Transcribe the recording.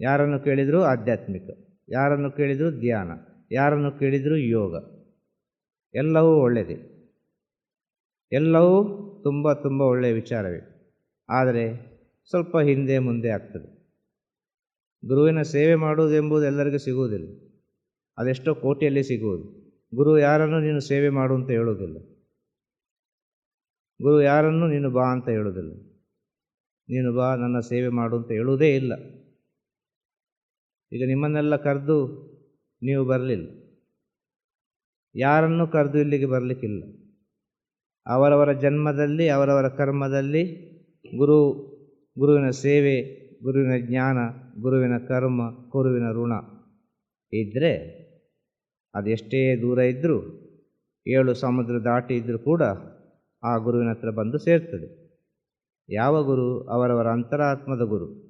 ಯಾರನ್ನು ಕೇಳಿದರೂ ಆಧ್ಯಾತ್ಮಿಕ, ಯಾರನ್ನು ಕೇಳಿದರೂ ಧ್ಯಾನ, ಯಾರನ್ನು ಕೇಳಿದರೂ ಯೋಗ. ಎಲ್ಲವೂ ಒಳ್ಳೆಯದೇ. ಎಲ್ಲವೂ ತುಂಬ ತುಂಬ ಒಳ್ಳೆಯ ವಿಚಾರವೇ. ಆದರೆ ಸ್ವಲ್ಪ ಹಿಂದೆ ಮುಂದೆ ಆಗ್ತದೆ. ಗುರುವಿನ ಸೇವೆ ಮಾಡುವುದು ಎಂಬುದು ಎಲ್ಲರಿಗೂ ಸಿಗುವುದಿಲ್ಲ. ಅದೆಷ್ಟೋ ಕೋಟಿಯಲ್ಲಿ ಸಿಗುವುದು. ಗುರು ಯಾರನ್ನು ನೀನು ಸೇವೆ ಮಾಡು ಅಂತ ಹೇಳುವುದಿಲ್ಲ. ಗುರು ಯಾರನ್ನು ನೀನು ಬಾ ಅಂತ ಹೇಳುವುದಿಲ್ಲ. ನೀನು ಬಾ, ನನ್ನ ಸೇವೆ ಮಾಡು ಅಂತ ಹೇಳುವುದೇ ಇಲ್ಲ. ಈಗ ನಿಮ್ಮನ್ನೆಲ್ಲ ಕರೆದು ನೀವು ಬರಲಿಲ್ಲ. ಯಾರನ್ನು ಕರೆದು ಇಲ್ಲಿಗೆ ಬರಲಿಕ್ಕಿಲ್ಲ. ಅವರವರ ಜನ್ಮದಲ್ಲಿ, ಅವರವರ ಕರ್ಮದಲ್ಲಿ ಗುರು, ಗುರುವಿನ ಸೇವೆ, ಗುರುವಿನ ಜ್ಞಾನ, ಗುರುವಿನ ಕರ್ಮ, ಗುರುವಿನ ಋಣ ಇದ್ದರೆ ಅದೆಷ್ಟೇ ದೂರ ಇದ್ದರೂ ಏಳು ಸಮುದ್ರ ದಾಟಿ ಇದ್ದರೂ ಕೂಡ ಆ ಗುರುವಿನ ಹತ್ರ ಬಂದು ಸೇರ್ತದೆ. ಯಾವ ಗುರು? ಅವರವರ ಅಂತರಾತ್ಮದ ಗುರು.